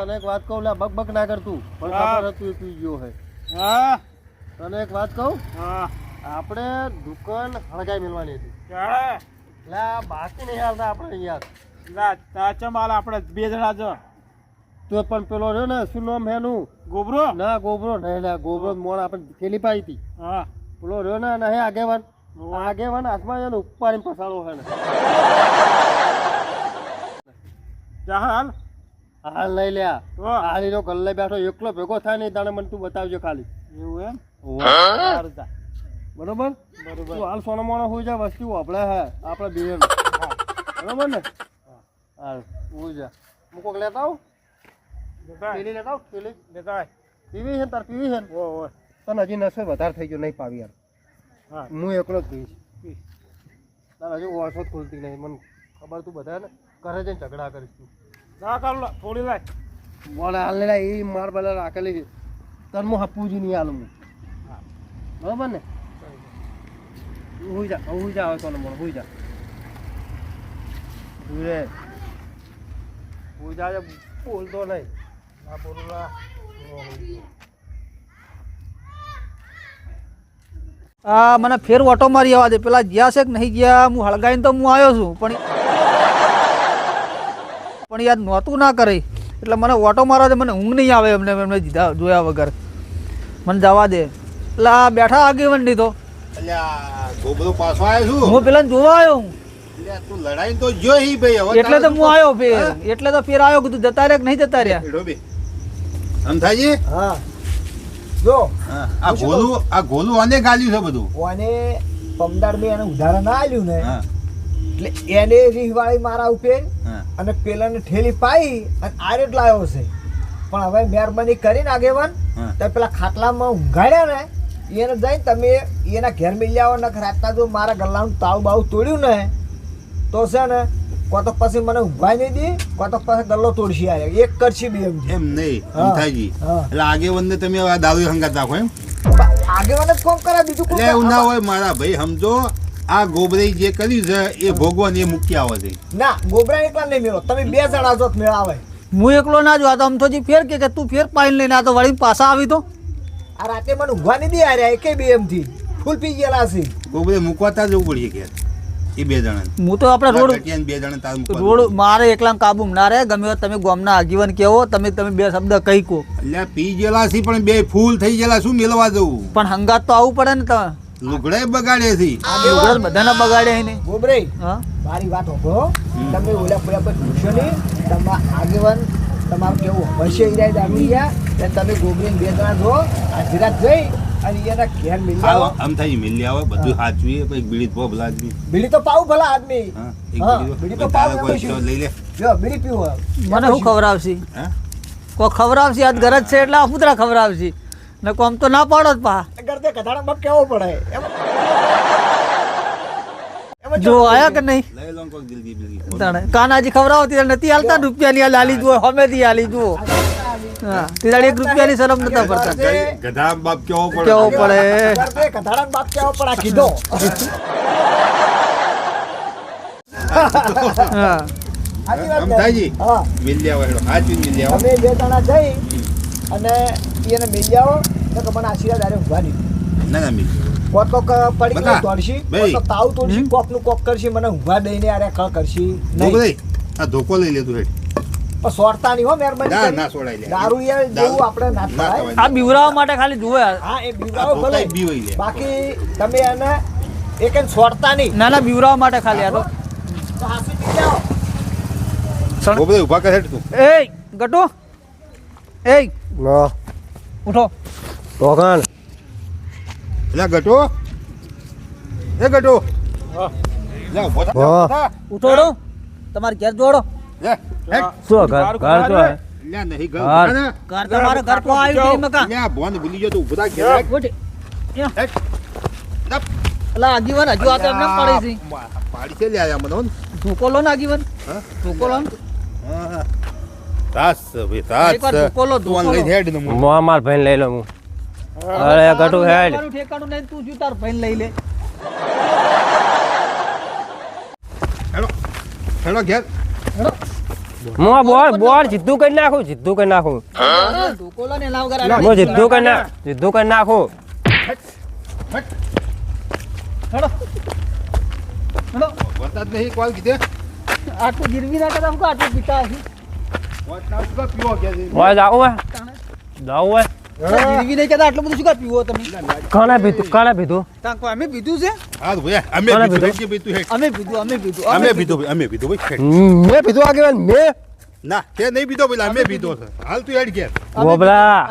તને એક વાત કહું લે બક બક ના કરતું પણ ખબર હતું એ પી ગયો હે. હા. તને એક વાત કહું? હા. આપણે દુકાન હળગાઈ મેળવાની હતી. ક્યારે એટલે બાકી નહીં હાલતા આપણે યાર લા તાચા માલ આપણે બે જણા જો. તો પણ પેલો રહ્યો ને શું નામ એનું? ગોબરો? ના ગોબરો નહીં ના ગોબરો મોણ આપણે ખેલી પાઈ હતી. હા. પેલો રહ્યો ને નહીં આગેવાન. આગેવાન હાથમાં એને ઉપાડીને પસાડો હે ને. હાલ. હાલ નહીં લ્યા હાલી નો ગલ્લે બેઠો એકલો ભેગો થાય નહીં તાણે મને તું બતાવજો ખાલી. એવું એમ. બરોબર? બરોબર. હાલ સોનો મોનો હોય જાય વસ્તુ આપણે હે આપણે બે બરોબર ને? હાલ હોઈ જા. હું કોક લેતા આવું? લેતા લેતા આવું? પેલી? લેતા પીવી છે તાર પીવી છે ઓ ઓ. તને હજી નસો વધારે થઈ ગયો નહીં પાવી યાર. હા. હું એકલો જ પીશ પી. તાર હજુ ઓછો ખુલતી નહીં મને ખબર તું બધાને ઘરે જઈને ઝઘડા કરીશ તું. જા કર લો થોડી લાય. બોલે હાલ ને એ માર પેલા રાખેલી છે. તને હું હપુજી નહીં હાલ હું. બરોબર ને? હોઈ જા હોઈ જા આવે સોનો મોડ હોઈ જા. રે. હોઈ જા જે બોલતો નહીં. ના બોલું આ મને ફેર ઓટો મારી આવવા દે. પેલા ગયા છે કે નહીં ગયા હું હળગાઈને તો હું આવ્યો છું પણ પણ યાદ નહોતું ના કરે એટલે મને ઓટો મારવા દે મને ઊંઘ નહીં આવે એમને એમને જોયા વગર. મને જવા દે. એટલે આ બેઠા આગેવન નહીં તો અલ્યા આવ્યો છું. હું પેલા જોવા આવ્યો હું. અલ્યા તું લડાઈ તો જો હી ભાઈ હવે એટલે તો હું આવ્યો ફેર. એટલે તો ફેર આવ્યો કીધું જતા રહ્યા કે નહીં જતા રહ્યા. હેડો હા. જો આ ગોલું આ ગોલું આને ગાલ્યું છે બધું? કોને પમદાર બે એને ઉધારણ આલ્યું ને હા. એટલે એને રીહવાળી મારા ઉપર અને પેલાને ઠેલી પાઈ અને આરે જ લાવ્યો છે. પણ હવે મહેરબાની કરીને આગેવાન તો પેલા ખાટલામાં ઊંઘાડ્યા ને એને જઈને તમે એના ઘેર મિલી આવો ને રાતના જો મારા ગલ્લાનું તાવ બાવ તોડ્યું ને તો છે ને કો તો પછી મને ઊંઘવા નહીં દી કો તો પછી ગલ્લો તોડશી આવે એક કરશી બે એમ એમ નહીં હા. એટલે આગેવનને તમે આ દારૂ હંગાત રાખો એમ. આગેવાન જ કોમ કરા બીજું કોઈ ઊંધા હોય મારા ભાઈ સમજો આ ગોબરાઈ જે કર્યું છે એ ભોગવાન એ મૂકી આવે છે. ના ગોબરા એકલા નહીં મેળો તમે બે જણા જો તો મેળાવે. હું એકલો ના જો આમ તો ફેર કે કે તું ફેર પાઈને લઈને આ તો વળી પાછા આવી તો. આ રાતે મને ઊંઘવા નહીં દે આ એકે બે એમથી. ફૂલ પી ગયેલા છે. ગોબરે મૂકવાતા જવું પડીએ કે એ બે જણા. હું તો આપણે રોડ બે જણા તાર રોડ મારે એકલા કાબુ ના રહે. ગમે તમે ગામના આગેવાન કેવો તમે તમે બે શબ્દ કહી કહો. એટલે પી ગયેલા છે પણ બે ફૂલ થઈ ગયેલા શું મેળવા જવું? પણ હંગાત તો આવવું પડે ને તમે લુગડાય બગાડે છે. લુગડા બધાના બગાડે હે ને? ગોબરે હા? મારી વાત હોભળો તમે ઓલા પૂરા પર પૂછો નહીં તમારા આગેવાન તમારું કેવું હશે ઈરાય દાબી ગયા તમે ગોબરી બે જણા જો હાજરાત જઈ અને એના ઘેર મિલી આવો આવો. આમ થાય મિલી આવે બધું સાચવી પછી બીડી પો ભલા આદમી. બીડી તો પાવ ભલા આદમી. હા એક હા, બીડી બીડી તો પાવ કોઈ શું? લઈ લે. જો બીડી પીવો મને શું ખવડાવશે? હા? કોઈ આવશે આજ ગરજ છે એટલે અપુત્રા ખબર આવશે ને કોમ તો ના પાડો જ પા. ગરદે બાપ કેવો પડે? એમાં જો આયા કે નહીં? લઈ લો કોઈ દિલગી બિલગી તાણે કાનાજી ખવડાવતી નથી હાલતા રૂપિયા ની લાલી જુઓ હમેથી હાલી જુઓ. હા તે એક રૂપિયા ની શરમ નતા પડતા. ગધા બાપ કેવો પડે? કેવો પડે? ગરદે બાપ કેવો પડે? કીધો. હા. હા. અમે બે જણા જઈ અને એને મિલી આવો તો મને આશીર્વાદ આરે ઊભા નહીં ના ના મિલી કોક કોક પડી બકા, તોડશી. કોક તાવ તોડશી કોકનું કોક કરશી મને ઊભા દઈને આરે કળ કરશી? નહીં. આ ધોકો લઈ લે તું પણ સોરતા નહીં હો મહેરબાની ના ના છોડાઈ લે. દારૂ યાર જેવું આપણે ના ના થવાય થવાય. આ બીવરાવા માટે ખાલી જુએ હા એ આ ભલે. બીવાઈ લે. બાકી તમે એને એક એને છોડતા નહીં. ના ના બીવરાવા માટે ખાલી આ તો. પી જાઓ. તું. એ ગટુ. એ ઉઠો. તોગણ એટલે ગટો. એ ગટો. લે. ઉઠો રો. તમારે ઘેર જોડો. લે શું ઘર? ઘર તો લે નહીં તમારે આવ્યું મકા લે ભૂલી ગયો તો. અલા આગીવન હજુ આ તો એમને પડી છે. પાડી છે લે આયા મને. ધોકો લો ને આગીવન. હા? લો. તાસ ભાઈ, તાસ લો, ધોકો લો. માર ભાઈ લઈ લઉં. હું અરે ગટુ હેડ. ઠેકાણું નહીં તું શું તાર લઈ લે? હેડો. હેડો ઘેર. હેડો. હું બોલ બોલ સીધું કરી નાખું સીધું કરી નાખું. હું સીધું કરી નાખ સીધું કરી નાખું. હેડો. હેડો. વરસાદ નહીં કોલ કીધે. આટલું ગીરવી ના કરતા આટલું પીતા હશે? જાવું હોય જાવું હોય ગીરવી નહીં કહેતા આટલું બધું શું કા પીવો તમે? કાલે પીધું? કાલે પીધું? તાન અમે પીધું છે? હા ભાઈ અમે પીધું પીધું? ભાઈ, તું હેઠ. અમે પીધું અમે પીધું અમે પીધું. અમે પીધું ભાઈ મેં પીધું આગેવાન મેં. ના તે નહીં પીધો પેલા અમે પીધો છે. હાલ તું હેડ ઘેર. અમે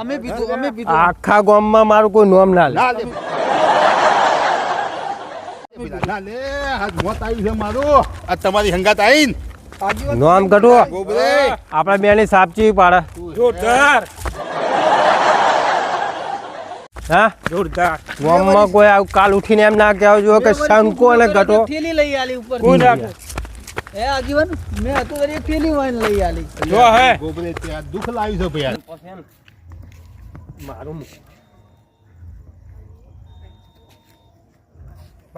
અમે પીધું અમે પીધું. આખા ગામમાં મારું કોઈ નોમ ના લે. ના લે પેલા, ના લે. આજ મોત આવ્યું છે મારું. આ તમારી હંગાત આવી નામ કટું આપણા બેની સાપચી પાડે. જોરદાર. હા? જોરદાર. ગામમાં કોઈ આવું કાલ ઉઠીને એમ ના કહેવું જોઈએ કે શંકો અને ગટો થેલી લઈ આલી ઉપર કોઈ રાખે આગેવાન મેં હતું વળી થેલી વાઈન લઈ આલી. જો હે. ગોબરે તે આ દુઃખ લાવ્યું છે ભાઈ આ. મારું બસ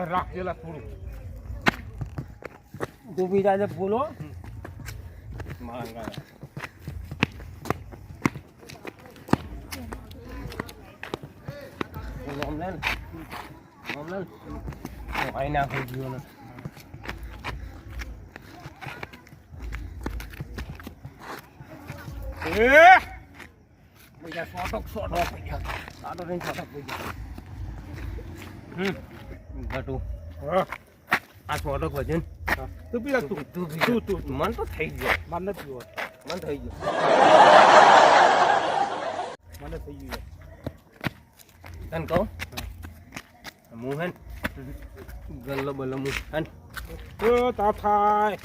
રાખજેલા થોડું. ડૂબી જાય છે ફૂલો નાખું જીવન એ! પૈસા સોટક પૈસા. સાતો રહીને સોટક પૈસા. હમ. ઘટું આ સોટક વજન તું પી તું. તું તું તું મન તો થઈ ગયો. મન નથી પીવો. મન થઈ ગયું. મને થઈ ગયું તને કહું? હું હે ને ગલ્લો બલ્લો હું હે ને તો તા થાય.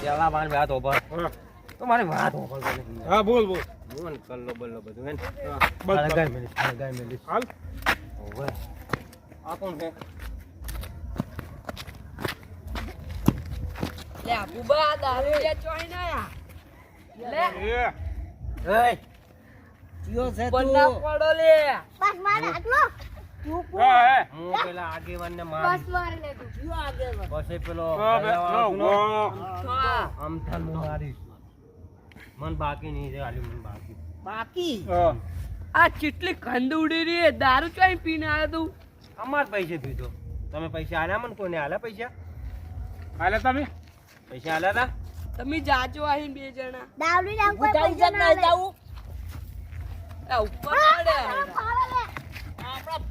પેલા મારી વાત ઓભર હા, તો મારી વાત ઓભર હા બોલ બોલ. હું હે ને ગલ્લો બલ્લો બધું હે બસ ગાય મારે ગાય મેલીશ હાલ. ઓવે આ કોણ છે? લે બુબા દારૂ લે ચોઈ ના લે. એ. જીઓ છે બન્ના પડો લે. બસ મારે આટલો હા હે. હું પેલા આગેવાનને બસ મારી લે તું કયો પેલો હા, આમ થાન મન બાકી નહીં મન બાકી. બાકી? દારૂ ચાઈ પીને આવ્યો તું? અમાર પૈસે પીધો. તમે પૈસા આલ્યા મને કોને આલ્યા પૈસા? આલ્યા તમે? પૈસા આલ્યા તા? તમે જાજો અહીં બે જણા. દાવડી લાવ કોઈ પૈસા ના જાવું ઉપર પડે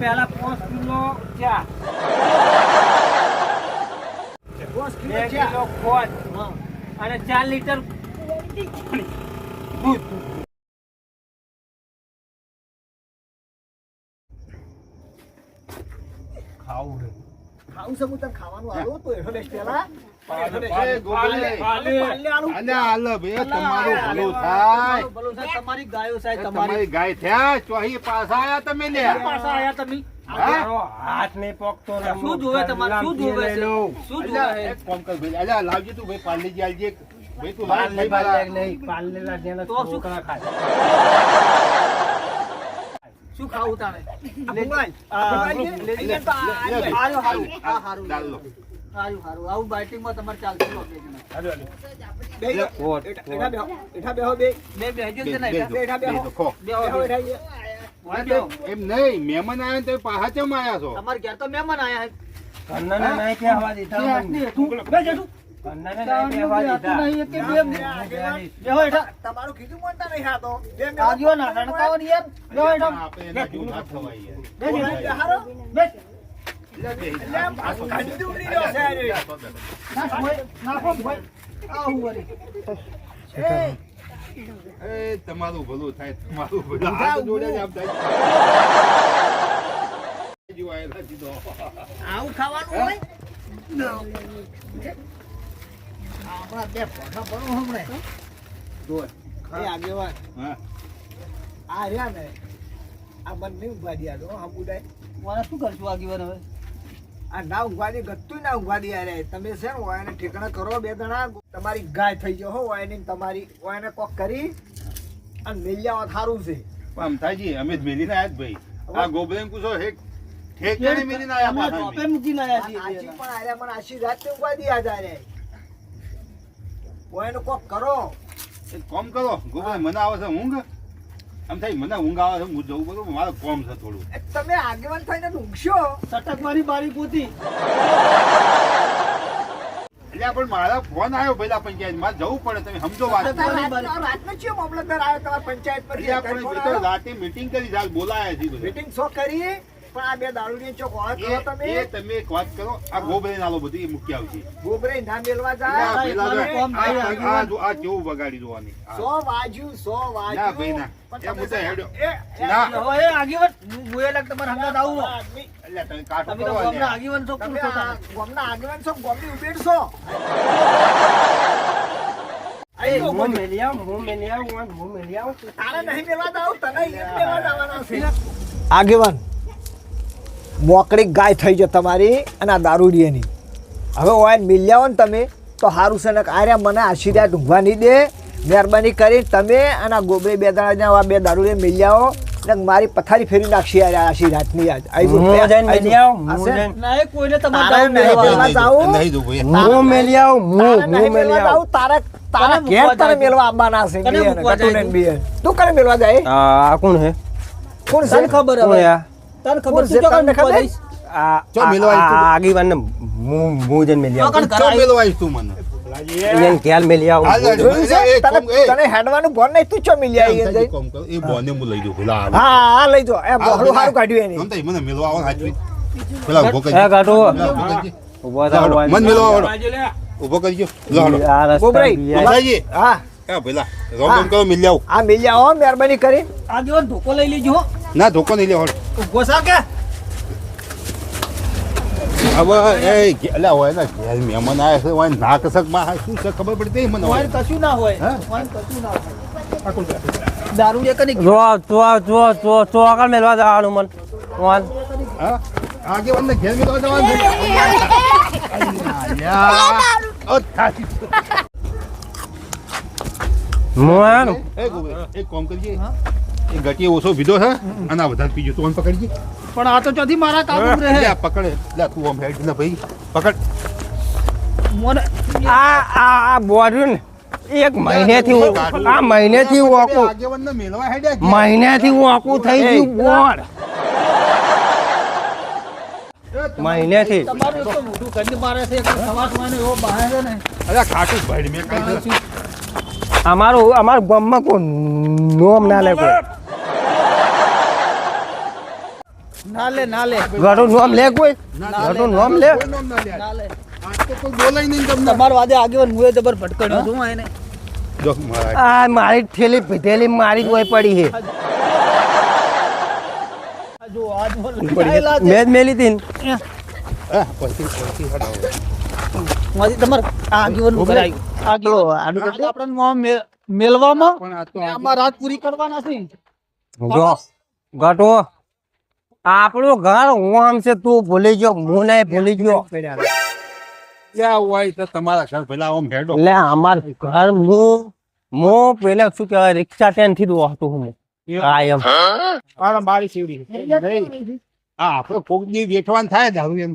પેલા પાંચ કિલો ચા બે કિલો છે. કિલો ખોટ હા. અને ચાર લીટર દૂધ ખાવું છે ખાવું છે હું તને ખાવાનું આલું તો એઠો લેશ પેલા એ ગોબરે. હાલે. પાલે. આલું. અલ્યા હાલો ભાઈ તમારું ભલું થાય. ભલું થાય, તમારી ગાયો સાહેબ તમારી તમારી ગાય થયા ચોહી પાછા આયા તમે લે પાછા આયા તમે? હાથ નહીં પોકતો ને શું જોવે તમારે? શું જોવે શું જોવે એક કામ કર ભાઈ અલ્યા લાવજે તું ભાઈ પાલજી આલજે ભાઈ તું લાવ પાલે ભાઈ પાલે નહીં પાલેલા તો શું? કરા ખાય શું ખાવું તારે લેજે. આ, લેજે ને તો આ- લે, લે, લે. આર્યું હારું, આ ખાવું તારે લો. હારું, હારું. આવું બાઇટિંગમાં તમારે ચાલશે લો બે જણા. હાલો, હાલો. બેહી જાઓ. ખોટ, એઠા- એઠા બેહો. એઠા બેહો બે. બે બેહજો બે- છે ને બે એઠા? જો, એઠા બે બેહો. જો, ખો. બેહો, બેહો, બેહો. બેઠા વાય બેહો. એમ નહીં મહેમાન આયા ને તમે પાછા ચમ આયા છો તમારે ઘેર તો મહેમાન આયા. નહીં દીધા તમારું કીધું માનતા નહીં ના રણકાવો ને યાર. બેહો હેઠા. યાર. બેસ. ભલું થાય તમારું ભલું. આવું ખાવાનું હોય? આપણા બે ભોંઠા ભરો હમણે એ આગેવાન હા. આ રહ્યા ને આ બંને ઊંઘવા દે આલો હા શું કરશું આગેવાન હવે આ ના ઊંઘવા દે ગતું ના તમે છે ને વાયને ઠેકાણા કરો બે જણા તમારી ગાય થઈ ગયો હો વાયની તમારી વાયને કોક કરી અને મેલ્યા સારું છે પણ અમથાજી અમે જ મેલીને આયા જ ભાઈ આ ગોબરે પૂછો હે ઠેકાણે મેલીને ઊભા અમે. પાછા ટોપે મૂકીને આવ્યા છીએ. પણ આર્યા આશી રાત વાયને કોક કરો. એક કોમ કરો. ગોબરે મને આવે છે ઊંઘ? આમ થાય મને ઊંઘ આવે છે હું જવું બધું મારે કોમ છે થોડું. તમે આગેવાન થઈને ઊંઘશો. સટક મારી બારી પોતી. એટલે પણ મારા ફોન આવ્યો પેલા પંચાયતમાં જવું પડે તમે સમજો વાત. રાતે મીટિંગ કરી બોલાયા છે મીટિંગ શો કરી? પણ આ બે દારૂની ચોક ઓળખ કરો તમે. એ તમે એક વાત કરો આ ગોબરે નાલો બધી મૂકી આવશે ગોબરે ના મેલવા જાય. આ પેલા જો- આ- કેવું બગાડી જોવાની. સો વાજ્યું સો વાજ્યું. ના ભાઈ ના. એ તમે મુદ્દે હેડ્યો. એ- એ- ના. હવે આગીવન આગેવાન હું હું એ લાગ તમાર હંગાત આવું. એટલે તમે કાટો તમે તો કરો ગામના લ્યા. આગેવાન છો તમે કોણ છો ગોમના આગીવન છો ગામની ઉબેડશો હું મેલી હું મેલી હું મેલી તારે નહીં મેલવા જાવ તને અહીંયા જ મેલવા છે. આગેવાન મોકળી ગાય થઈ છે તમારી અને આ દારૂડીએની હવે ઓઈન મિલ્યા ને તમે તો સારું છે ને આર્યા મને આશીર્વાદ ઊંઘવા નહીં દે. મહેરબાની કરી તમે અને આ ગોબરે બે દાણા આ બે દારૂડિયા મિલ હો ને મારી પથારી ફેરી નાખશી યાર આશીર્વાદની યાદ આઈ હું જો, જઈને આઈ મેલી જો. હું છે? જઈને ના એ કોઈને તમારે તારે ભાઈ. હું મેલી આવું હું નહીં હું મેલી મેલવા આવું જાવું, તારે તારા કને ઘેર જાય. મેલવા આવવાના છે જાય. તું કરે મેલવા જાય? આ કોણ હે કોણ છે? ખબર હવે? તને ખબર છે? ખબર? ચો હું હું ચો. તું મને તને હેડવાનું ભણ નહીં તું ચો મિલ્યા? કોમ કરો. એ બોને હું લઈ દઉં પેલા હા હા લઈ જો એ આ બહરું કાઢ્યું એની આમ થાય મને મેલવા આવો હાચવી. પેલા ઊભો કરજો. એ કાઢો ઊભો કરજો. ઊભો લાવો, થાવ મને મેલવા વાળો. ઊભો કરજો. લાવો. આ ગોબરાઈ. હા એ પેલા રોમ રોમ કરો મિલ આવું આ મિલ્યા હો મહેરબાની કરી આગેવાન ધોકો લઈ લેજો હો. ના ધોકો નહીં લેવાડો ઊભો સા કે? હવે એ ઘે- હોય ને ઘેર મહેમાન આવ્યા છે હોય ના કસકમાં આ શું છે ખબર પડતી મને હોય. કશું ના હોય. કશું ના હોય. દારૂ એક નહીં જો જો જો જો જો આગળ મેલવા જવાનું મન વાન હા? આગેવાનને ઘેર મેળવા જવાનું ઓ, થાકી. હું આનું એ ગોબરે, એક કામ કરજે એ ગટીએ ઓછો પીધો છે અને આ વધારે પીજો. તું પકડજે પણ આ તો ચોથી મારા કાબુ રહે. પકડ. લે તું આમ હેડ. ને ભાઈ પકડ. મને આ આ આ બોર્યું એક મહિનેથી આ મહિનેથી હું મેળવા મહિનેથી હું આખું થઈ ગયું બોર. મહિનેથી. અમારું અમારું ગામમાં કોઈ નોમ ના લે કોઈ. ના લે ના લે. ઘરનું નોમ લે કોઈ? ઘરનું નોમ લે કોઈ નામ લે. ના લે. આજ તો કોઈ બોલાય નહીં તમને તમારો વાદે આગેવાન મુએ જબર ભટકણ્યો છું એને જો આ મારી ઠેલી પીધેલી મારી હોય પડી હે. જો આજ મેં મેલી હતી હા, પછી પછી હટાવો. મારી તમારે આ આગેવાનનું કરાયું. આગેવાન. આપણને મેલવામાં પણ આ તો આમાં રાત પૂરી કરવાના છે. જો ગટો આપણું ઘર ઓમ છે તું ભૂલી ગયો હું નહીં ભૂલી ગયો. ક્યાં હોય તો તમારા ઘર પેલા આમ હેડો. એટલે અમાર ઘર હું હું પેલા શું કહેવાય રિક્ષા સ્ટેન્ડથી દો હતું હું આ એમ આ મારી સીવડી નહીં. હા આપણે દી વેઠવાન થાય દારૂ એમ.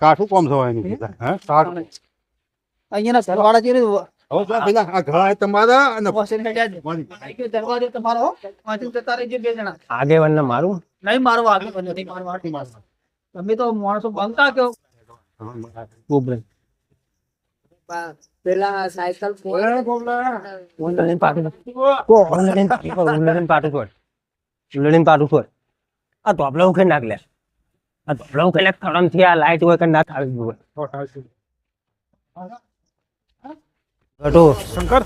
કાઠું કોમ થવાય. હા? કાઠું. અહીંયાના ઘરવાળા કેવી આગેવાન ને મારું. નહીં મારવા આગેવાન નથી મારવા તમે તો માણસો બંકા કયો પેલા સાયકલ ઉલડીને પાટું ઉલડીને પાટું છોડ. ઉલડીને પાટું છોડ. ઉલડીને પાટું છોડ. આ તોપલા ઉખે નાખ લે? આ ધોબલા ઉખે નાખ થડમથી આ લાઈટ હોય કે ના થાવી જોઈએ શંકર?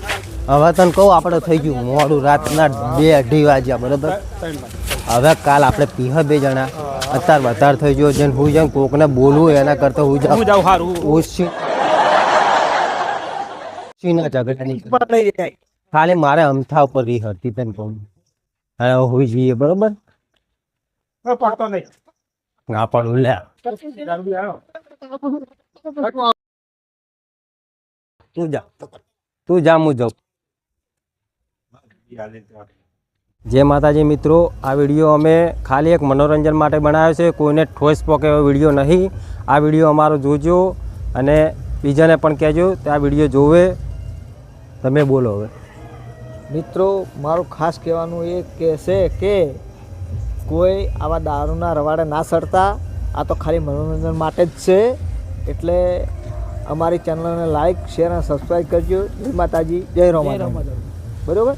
હવે તને કહું આપણે થઈ ગયું મોડું રાતના બે અઢી વાગ્યા બરોબર? હવે કાલ આપણે પીહ બે જણા. અત્યારે વધારે થઈ ગયો જેને હું જાઉં કોકને બોલવું એના કરતા હું હું જાઉં જાઉં હારું ઓછી સીના ખાલી મારે અમથા ઉપર રી હતી તને કહું. હવે હોવી જોઈએ બરોબર? પડતો નહીં. ના પડું લે. દારૂ બી આવ્યો તું જા. તું જા હું જાઉં જય માતાજી મિત્રો, આ વીડિયો અમે ખાલી એક મનોરંજન માટે બનાવ્યો છે. કોઈને ઠોસ પોકે એવો વીડિયો નહીં. આ વીડિયો અમારો જોજો અને બીજાને પણ કહેજો તો આ વીડિયો જોવે. તમે બોલો હવે. મિત્રો, મારું ખાસ કહેવાનું એ કે છે કે કોઈ આવા દારૂના રવાડે ના સડતા, આ તો ખાલી મનોરંજન માટે જ છે. એટલે અમારી ચેનલને લાઇક શેર અને સબસ્ક્રાઈબ કરજો. જય માતાજી જય રોમા બરોબર?